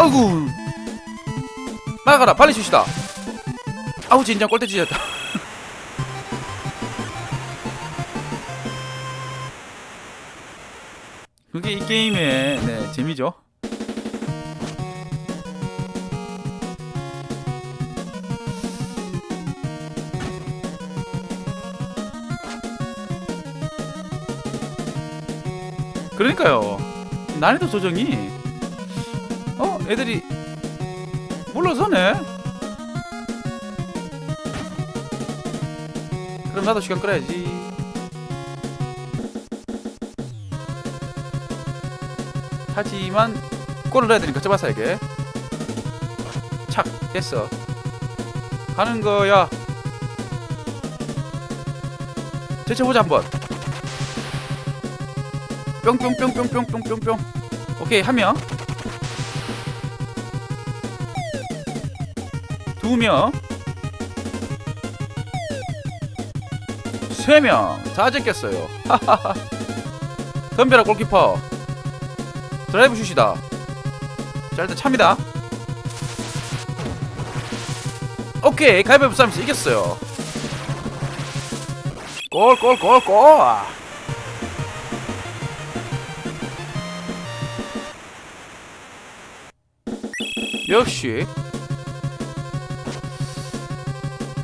아이고 막아라 빨리 슛이다. 아우 진짜 골대 주셨다. 그게 이 게임의 네, 재미죠? 그러니까요. 난이도 조정이. 어 애들이 몰라서네. 그럼 나도 시간 끌어야지. 하지만 골을 넣어야 되니까 이게. 착 됐어. 가는 거야. 제쳐보자 한번. 뿅뿅뿅뿅뿅뿅뿅뿅. 오케이 한명 두명 세 명 다 제꼈어요. 하하하. 덤벼라 골키퍼. 드라이브 슛이다. 자 일단 찹니다. 오케이 가위바위보 싸움에서 이겼어요. 골 골 골 골! 역시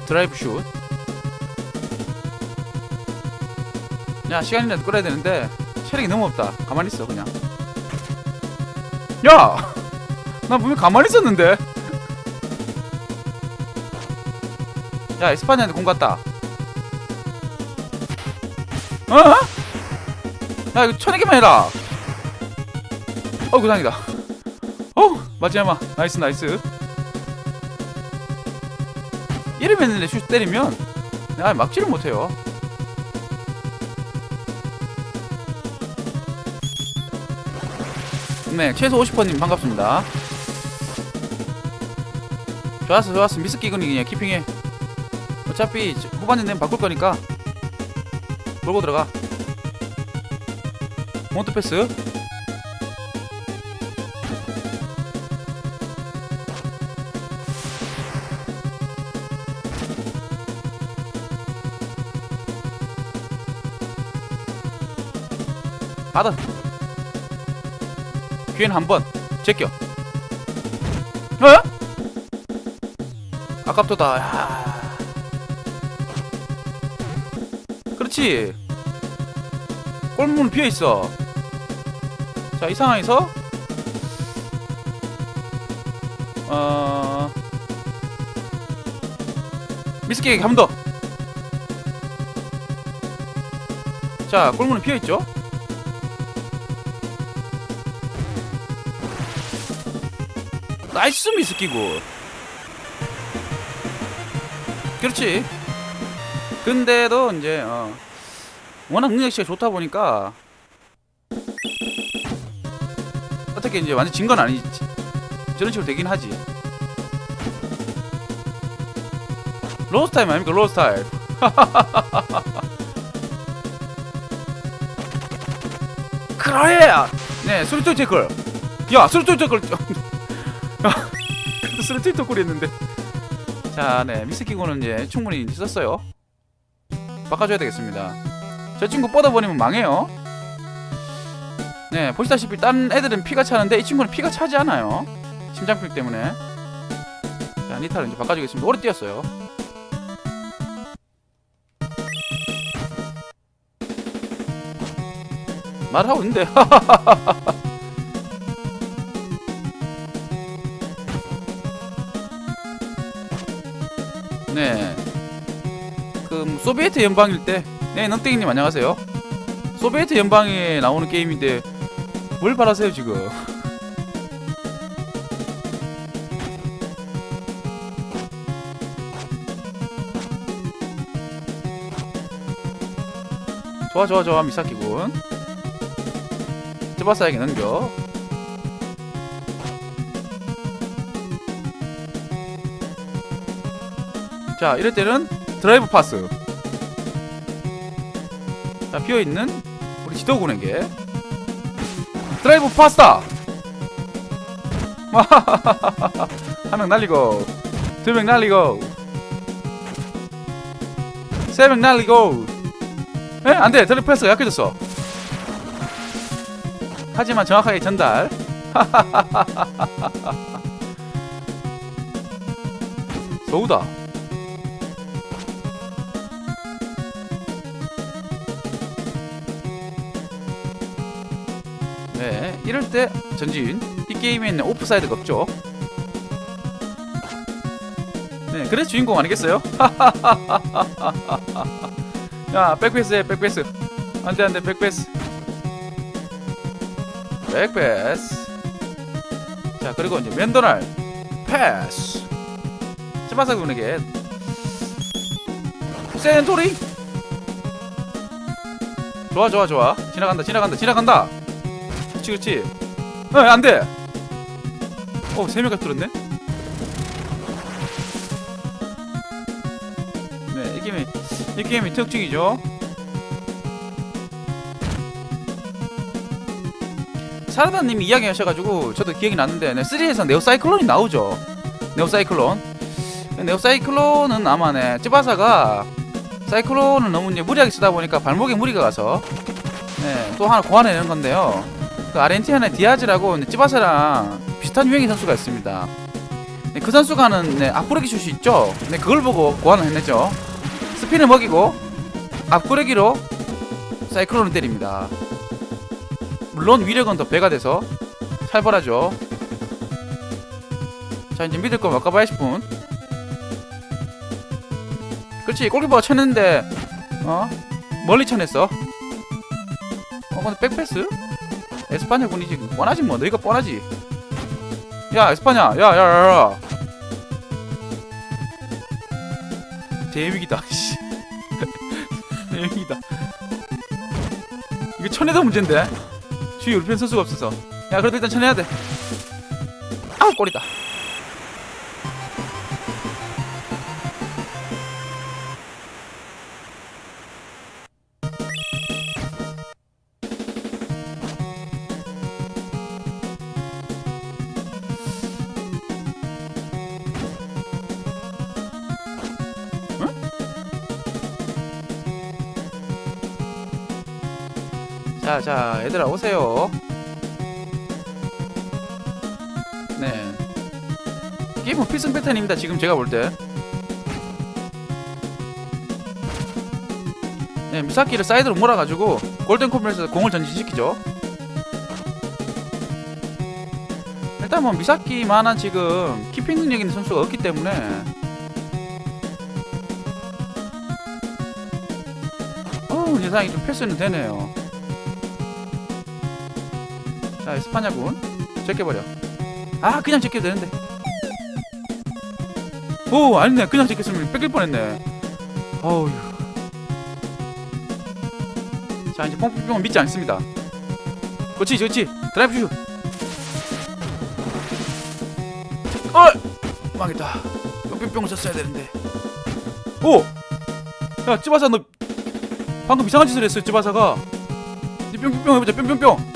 드라이브 슛. 야 시간이라도 끌어야 되는데 체력이 너무 없다. 가만히 있어 그냥. 야, 나 분명 가만히 있었는데. 야 에스파냐한테 공 갔다. 어? 야 이거 쳐내기만 해라. 어 구상이다. 어 마지막 나이스 나이스. 이러면 내슛 때리면 아 막지를 못해요. 네 최소 50번님 반갑습니다. 좋았어 좋았어 미스키근이 그냥 키핑해. 어차피 후반에 내면 바꿀 거니까 몰고 들어가. 몬트 패스. 받아. 기회는 한 번. 제껴. 어? 아깝도다. 야. 그렇지. 골문은 비어 있어. 자, 이 상황에서 어 미스케이크 한번 더. 자, 골문은 비어 있죠? 나이스 미스키고. 그렇지. 근데도 이제 어 워낙 능력치가 좋다 보니까 어떻게 이제 완전 진 건 아니지. 저런 식으로 되긴 하지. 로스 타임 아닙니까? 로스 타임. 그래! 네 수리토 태클 야 수리토 태클 그래도 스레트위터 꼴이 했는데. 자 네. 미스키고는 이제 충분히 썼어요. 바꿔줘야 되겠습니다. 저 친구 뻗어버리면 망해요. 네 보시다시피 딴 애들은 피가 차는데 이 친구는 피가 차지 않아요. 심장필 때문에. 자 니타를 이제 바꿔주겠습니다. 오래 뛰었어요. 말하고 있는데 네. 그 소비에트 연방일 때, 네, 넌땡이님 안녕하세요. 소비에트 연방에 나오는 게임인데 뭘 바라세요 지금? 좋아 좋아 좋아 미사키군. 쯔바사에게 넘겨. 자 이럴 때는 드라이브 파스. 자 비어있는 우리 지도군에게 드라이브 파스다! 한 명 날리고 두 명 날리고 세 명 날리고. 에? 안돼 드리프레스가 약해졌어. 하지만 정확하게 전달. 서우다 이럴 때 전진 이 게임에는 오프사이드가 없죠? 네 그래서 주인공 아니겠어요? 야 백패스 해 백패스. 안돼 안돼 백패스. 백패스. 자 그리고 이제 맨도날 패스. 치마사 군에게 센토리? 좋아 좋아 좋아. 지나간다 지나간다 지나간다 그렇지 그렇지. 어 안돼. 어 세 명까지 들었네? 네이 게임이 이 게임이 특징이죠. 사라다님이 이야기 하셔가지고 저도 기억이 났는데 네, 3에서 네오사이클론이 나오죠. 네오사이클론. 네오사이클론은 아마 네 찌바사가 사이클론을 너무 이제 무리하게 쓰다 보니까 발목에 무리가 가서 네, 또 하나 고안해내는 건데요 그 아르헨티나의 디아즈라고 네, 찌바사랑 비슷한 유행의 선수가 있습니다 네, 그 선수가 하는 네, 앞구르기 슛이 있죠 네, 그걸 보고 고안을 해냈죠 스핀을 먹이고 앞구르기로 사이클론을 때립니다 물론 위력은 더 배가 돼서 살벌하죠. 자 이제 믿을 거 막가봐야 10분. 그렇지 골키퍼가 쳤는데 어 멀리 쳐냈어. 어 근데 백패스? 에스파냐 군이지 뻔하지 뭐 너희가 뻔하지. 야 에스파냐 야야야야. 대위기다 씨. 대위기다. 이거 천에도 문제인데. 주위 우리 편 선수가 없어서 야 그래도 일단 쳐내야 돼 아우 골이다 자, 자, 얘들아 오세요. 네. 게임은 필승 패턴입니다. 지금 제가 볼 때. 네, 미사키를 사이드로 몰아가지고 골든 콤에서 공을 전진시키죠. 일단 뭐 미사키만한 지금 키핑 능력 있는 선수가 없기 때문에 어 예상이 좀 패스는 되네요. 자 에스파냐군. 제껴버려. 아 그냥 제껴도 되는데. 오 아니네. 그냥 제꼈으면 뺏길 뻔했네. 어우 자 이제 pom프뿅은 믿지 않습니다. 그렇지 그렇지. 드라이브 슛 어! 망했다. 뿅뿅뿅 쳤어야 되는데. 오! 야 찌바사 너 방금 이상한 짓을 했어 찌바사가. 뿅뿅뿅 해보자 뿅뿅뿅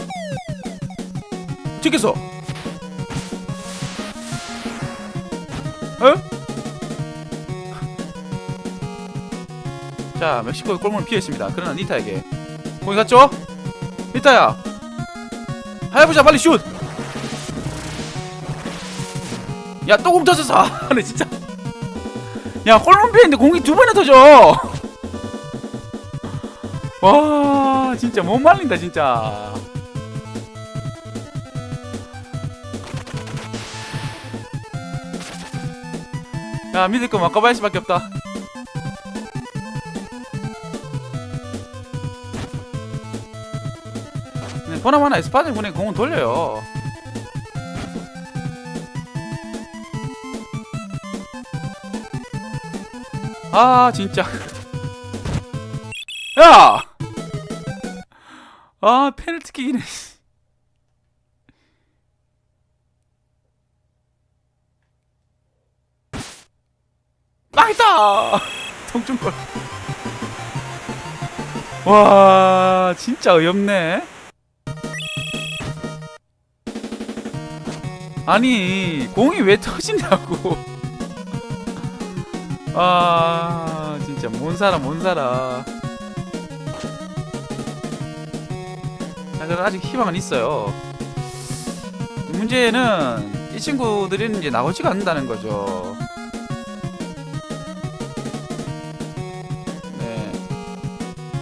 찍겠어. 어? 자, 멕시코의 골문을 피했습니다. 그러나 니타에게 공이 갔죠? 니타야, 하야부자 빨리 슛! 야, 또 공 터졌어. 아, 네 진짜. 야, 골문 피했는데 공이 두 번이나 터져. 와, 진짜 못 말린다, 진짜. 야 믿을 거 마카바야시밖에 없다. 네, 보나마나 에스파들 보내 공은 돌려요. 아 진짜. 야! 아 페널티킥이네 망했다! 통중골. 와, 진짜 어이없네. 아니 공이 왜 터지냐고 아 진짜 못 살아 못 살아 자 그럼 아직 희망은 있어요 문제는 이 친구들은 이제 나오지가 않는다는 거죠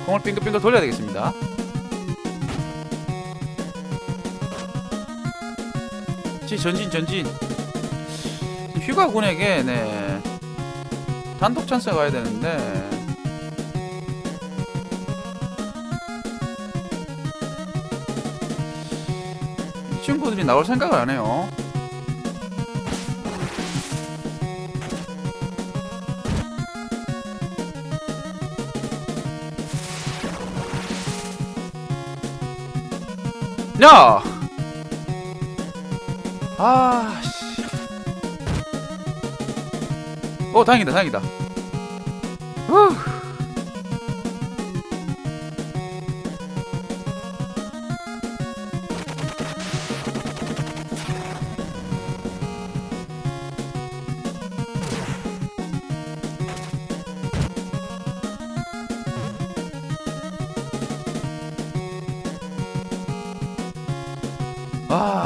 공을 빙글빙글 돌려야 되겠습니다. 지 전진 전진. 지금 휴가군에게 네. 단독 찬스가 가야 되는데. 이 친구들이 나올 생각을 안 해요. 야! 아, 씨. 어, 다행이다, 다행이다.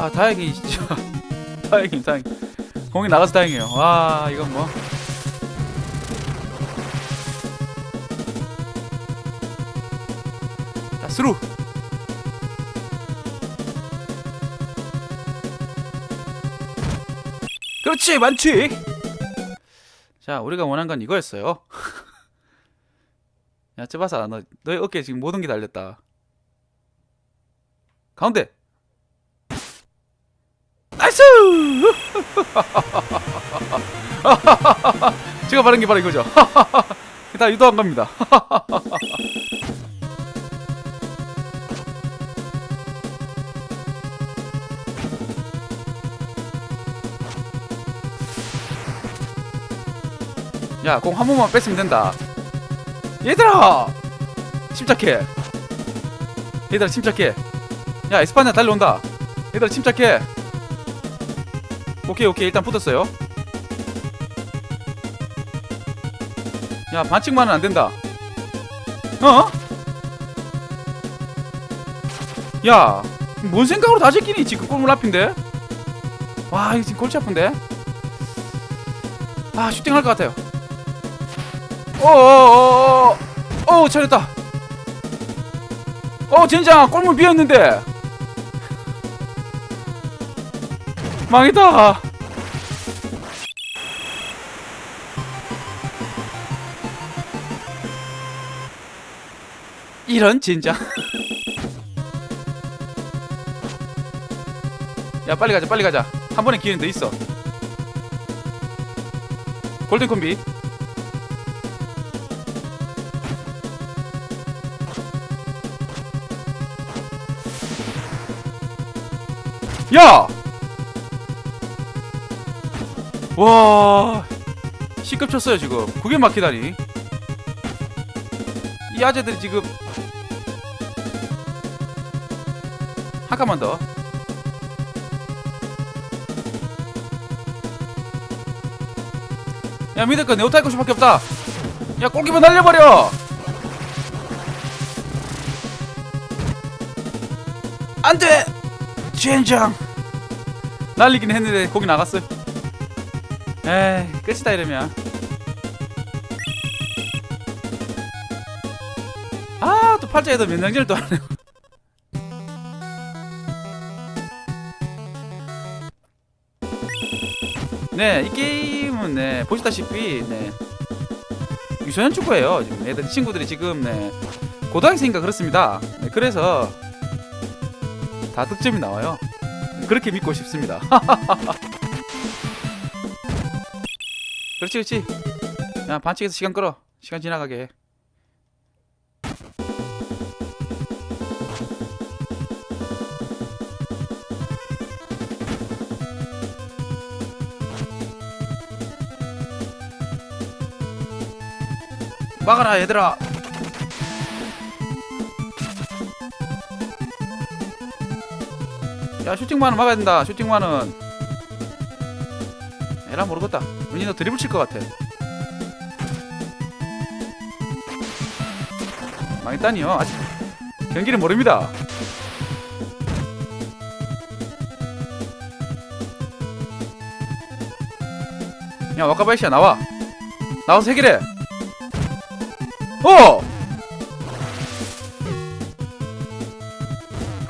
아, 다행히 진짜. 다행히, 다행. 공이 나가서 다행이에요. 와, 이건 뭐. 자, 스루. 그렇지, 만취. 자, 우리가 원한 건 이거였어요. 야, 쯔바사, 너 너의 어깨에 지금 모든 게 달렸다. 가운데. 나이스! 제가 바른 게 바로 이거죠. 다 유도한 겁니다. 야, 공 한 번만 뺐으면 된다. 얘들아! 침착해. 얘들아, 침착해. 야, 에스파냐 달려온다. 얘들아, 침착해. 오케이, 오케이. 일단 붙었어요. 야, 반칙만은 안 된다. 어? 야, 뭔 생각으로 다 제끼니? 지금 골문 앞인데? 와, 이거 지금 골치 아픈데? 아, 슈팅 할 것 같아요. 어어어어 어 잘했다 어 젠장 골문 비었는데 망했다 이런 젠장 야 빨리 가자 빨리 가자 한 번에 기회는 더 있어 골든 콤비 야! 와, C급 쳤어요, 지금. 그게 막히다니. 이 아재들이 지금. 한 칸만 더. 야, 믿을 거 네오타이코 수밖에 없다. 야, 골키퍼 날려버려! 안 돼! 젠장! 날리긴 했는데 거기 나갔어요. 에이 끝이다 이러면. 팔자에도 면장질 또 하네. 네, 이 게임은 네 보시다시피 네 유소년 축구예요. 지금 애들 친구들이 지금 네 고등학생인가 그렇습니다. 네, 그래서 다 득점이 나와요. 그렇게 믿고 싶습니다. 그렇지, 그렇지. 야, 반칙에서 시간 끌어. 시간 지나가게. 막아라, 얘들아. 야 슈팅만은 막아야 된다 슈팅만은. 에라 모르겠다. 왠지 너 드리블 칠 것 같아. 망했다니요 아직. 경기를 모릅니다. 야 와카바이시야 나와. 나와서 해결해 어!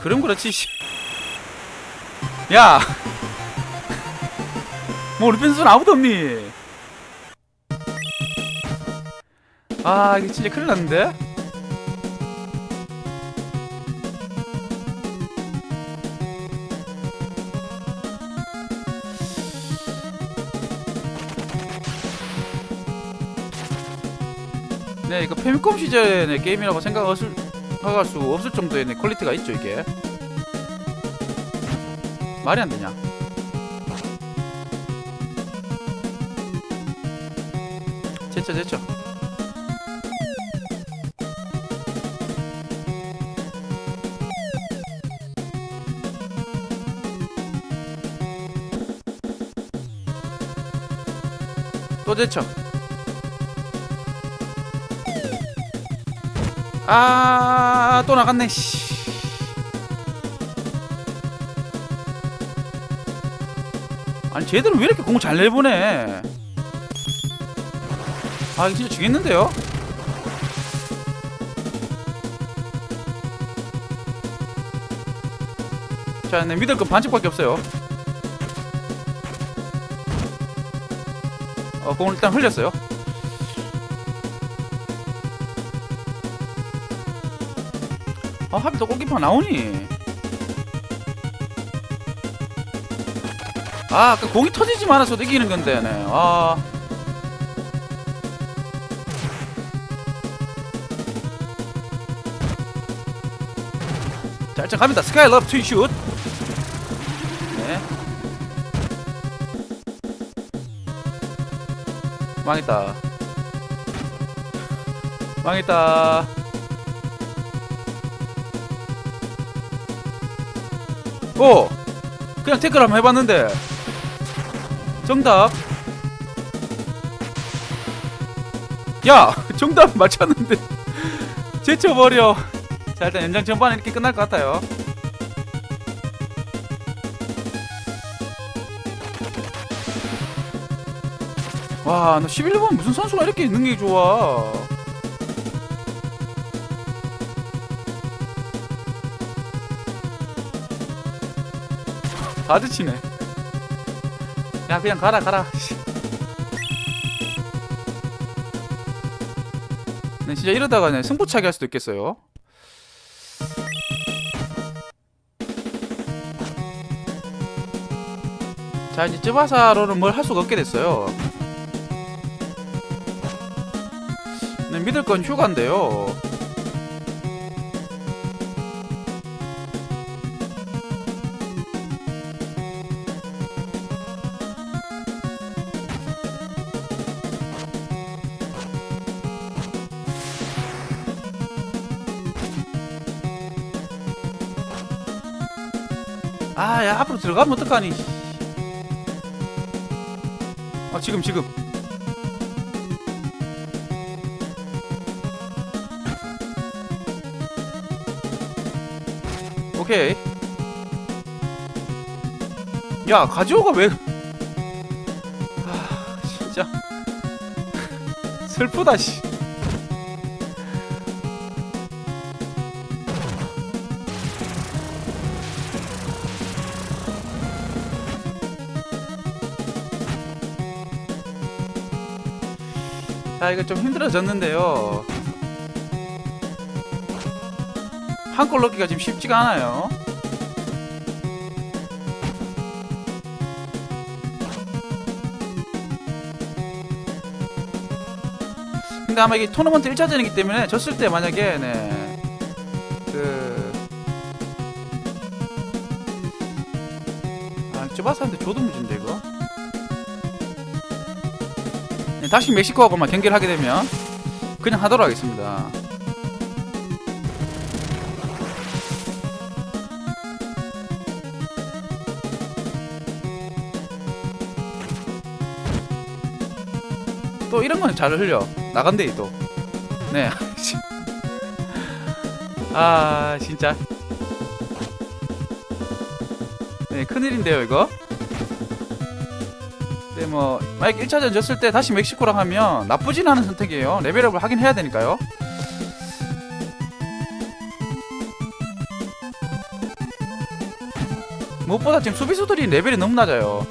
그럼 그렇지 씨. 야! 뭐 우리 펜스는 아무도 없니? 아 이게 진짜 큰일 났는데 페미콤 시절의 네, 게임이라고 생각할 수, 수 없을 정도의 네, 퀄리티가 있죠, 이게. 말이 안 되냐? 됐죠, 됐죠. 또 됐죠. 아, 또 나갔네. 씨. 아니, 쟤들은 왜 이렇게 공을 잘 내보내? 아, 진짜 죽겠는데요? 자, 네, 믿을 건 반칙밖에 없어요. 어, 공을 일단 흘렸어요. 아, 하필 또 골키퍼 나오니? 아, 아까 공이 터지지 않아서 이기는 건데, 네. 아. 자, 일단 갑니다. 스카이럽 트위슛. 네. 망했다. 망했다. 오! 그냥 태클 한번 해봤는데 정답 야! 정답 맞췄는데 제쳐버려 자 일단 연장 전반은 이렇게 끝날 것 같아요 와너 11번 무슨 선수가 이렇게 능력이 좋아 다 지치네. 야 그냥 가라 가라. 씨. 네, 진짜 이러다가 네, 승부차기 할 수도 있겠어요. 자 이제 쯔바사로는 뭘 할 수가 없게 됐어요. 네, 믿을 건 휴가인데요. 아, 야, 앞으로 들어가면 어떡하니? 아, 지금, 지금. 오케이. 야, 가지오가 왜. 아, 진짜. 슬프다, 씨. 자 이거 좀 힘들어졌는데요. 한 골 넣기가 지금 쉽지가 않아요. 근데 아마 이게 토너먼트 1차전이기 때문에 졌을 때 만약에 네, 그... 아 좁아서한테 줘도 문제인데 이거 다시 멕시코하고만 경기를 하게 되면 그냥 하도록 하겠습니다. 또 이런 건 잘 흘려 나간대 또. 네. 아 진짜. 네 큰일인데요 이거. 네, 뭐 만약 1차전 졌을 때 다시 멕시코랑 하면 나쁘진 않은 선택이에요. 레벨업을 하긴 해야 되니까요. 무엇보다 지금 수비수들이 레벨이 너무 낮아요.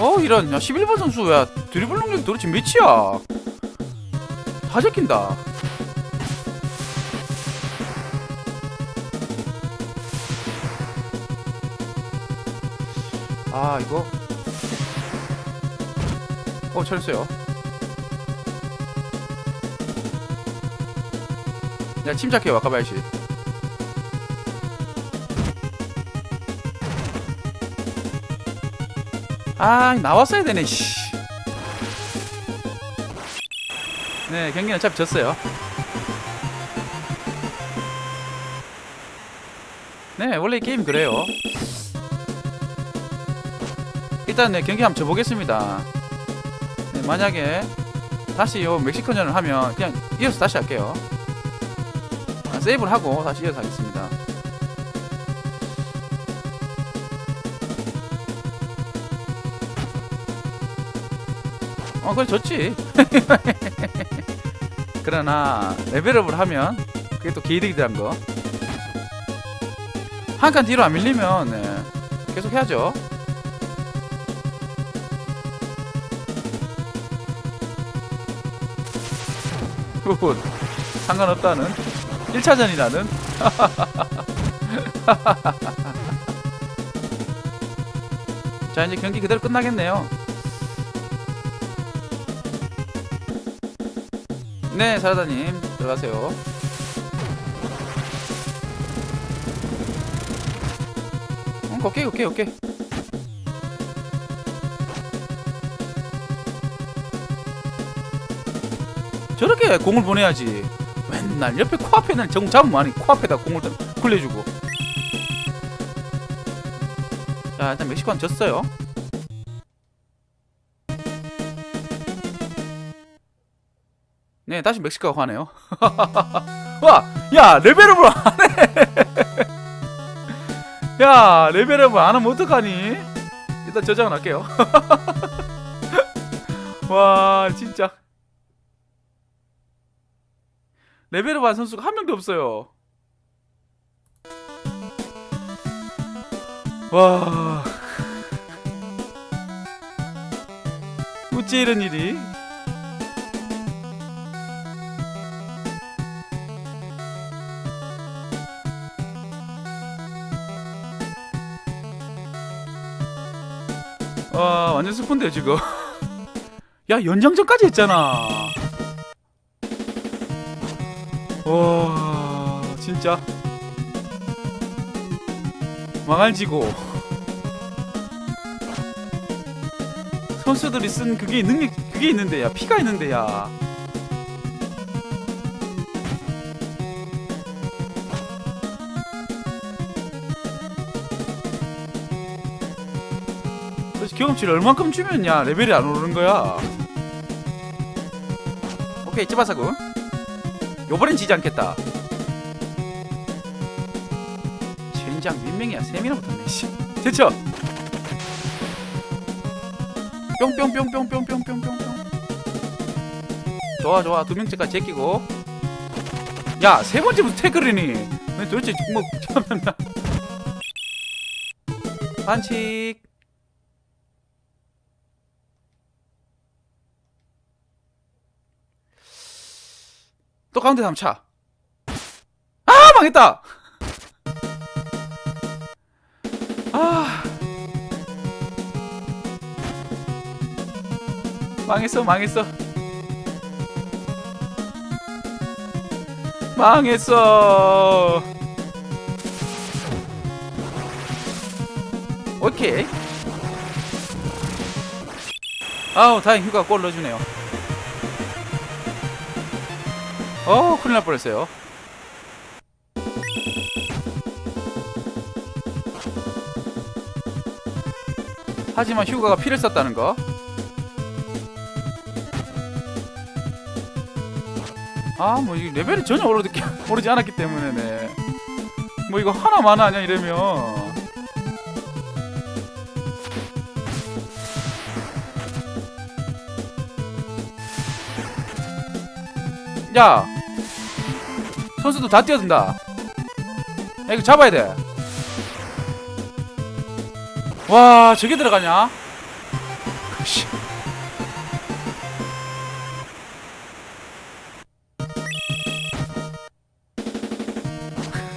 어 이런 야 11번 선수 야 드리블 능력이 도대체 몇이야? 다 제낀다. 아 이거? 어 잘했어요. 야 침착해 와카바야시 아 나왔어야 되네 씨. 네 경기는 어차피 졌어요. 네 원래 이 게임 그래요. 일단 네, 경기 한번 져보겠습니다. 네, 만약에 다시 요 멕시코전을 하면 그냥 이어서 다시 할게요. 아, 세이브를 하고 다시 이어서 하겠습니다 어 그래 좋지 그러나 레벨업을 하면 그게 또 개이득이란 거. 한 칸 뒤로 안 밀리면 네, 계속 해야죠. 굿. 상관없다는 1차전이라는 자 이제 경기 그대로 끝나겠네요 네 사라다님 들어가세요. 응, 오케이 오케이 오케이. 저렇게 공을 보내야지. 맨날 옆에 코앞에는 정 잡으면 아니 코앞에다 공을 좀 굴려주고. 자 일단 멕시코는 졌어요 네 다시 멕시코가 하네요 와! 야 레벨업을 안 해 야 레벨업을 안 하면 어떡하니 일단 저장은 할게요 와 진짜 레벨업 한 선수가 한 명도 없어요. 와. 어째 이런 일이? 와, 완전 슬픈데 지금. 야, 연장전까지 했잖아. 와 진짜 망할지고 선수들이 쓴 그게 능력 그게 있는데 야 피가 있는데 야 경험치를 얼만큼 주면 야 레벨이 안 오르는 거야 오케이 찌바사군 요번엔 지지 않겠다. 젠장 몇 명이야? 세 명이나 붙었네. 씨. 됐죠? 뿅뿅뿅뿅뿅뿅뿅뿅뿅. 좋아 좋아 두 명째까지 제끼고. 야 세 번째부터 태클이니. 너 도대체 뭐 참나. 반칙. 또 가운데 다음 차. 아 망했다. 아 망했어 망했어 망했어. 오케이. 아우 다행 휴가 골 넣어주네요. 어 큰일 날 뻔했어요 하지만 휴가가 피를 썼다는 거 아, 뭐, 이 레벨이 전혀 오르지, 오르지 않았기 때문에, 네. 뭐, 이거 하나만 하냐, 이러면. 야! 선수도 다 뛰어든다. 야, 이거 잡아야 돼. 와, 저게 들어가냐? 씨.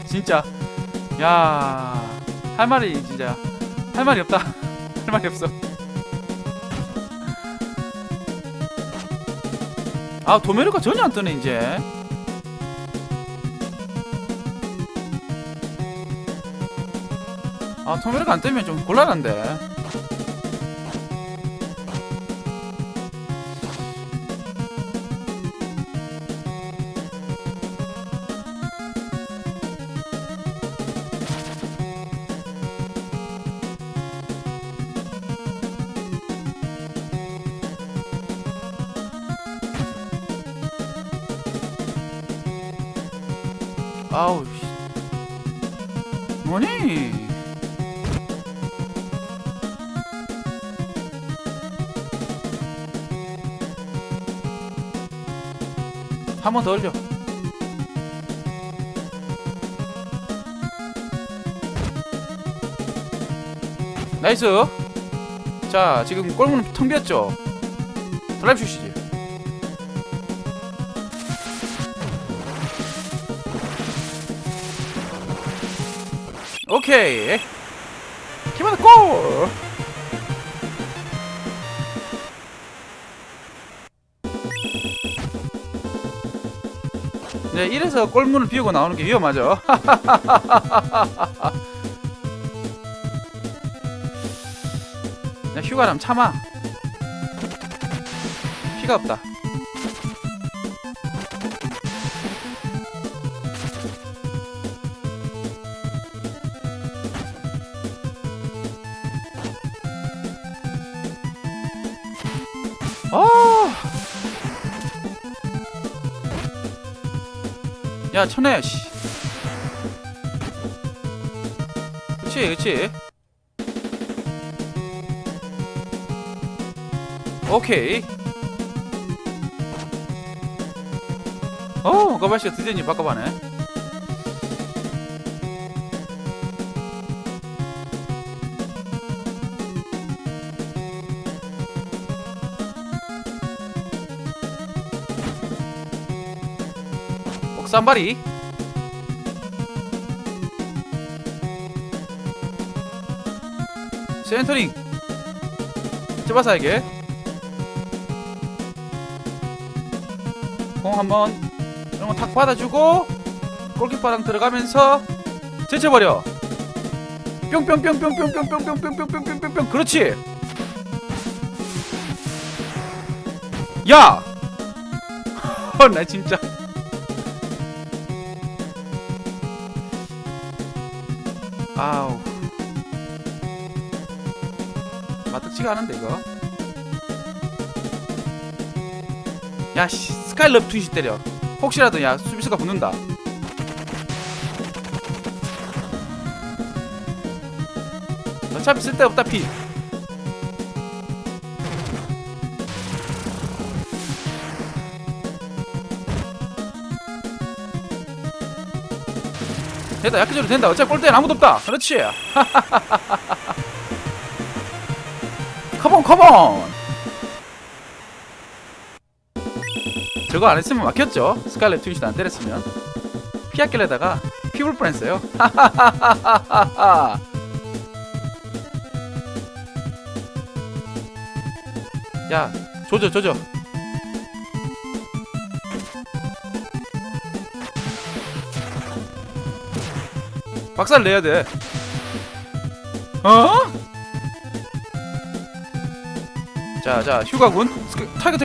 진짜 야 할 말이 진짜 할 말이 없다 할 말이 없어 아 도메르가 전혀 안 뜨네 이제 아 도메르가 안 뜨면 좀 곤란한데 아우 씨. 뭐니 한 번 더 올려. 나이스. 자 지금 골문은 텅 비었죠? 드라이브 슛이지. 오케이 네, 이래서 골문을 비우고 나오는 게 위험하죠. 야, 휴가람 참아. 피가 없다. 야, 천해 씨. 그치, 그치. 오케이. 어, 가발 씨가 드디어 니 바꿔봐네. 옥산바리. 센터링. 쯔바사에게. 공 한번 이런 거 탁 받아주고 골키퍼랑 들어가면서 제쳐버려 뿅뿅뿅뿅뿅뿅뿅뿅뿅뿅뿅뿅뿅 그렇지 야! 어, 나 진짜 마뜩지가 않은데 이거. 야씨 스카일럽 투시 때려. 혹시라도 야 수비수가 붙는다. 어차피 쓸데없다 피. 됐다 약해져도 된다. 어차피 골대엔 아무도 없다. 그렇지 컴온 저거 안 했으면 막혔죠. 스칼렛 트윈시도 안 때렸으면. 피하길래다가 피볼 뻔했어요. 야, 조져, 조져. 박살 내야 돼. 어? 자자 휴가군.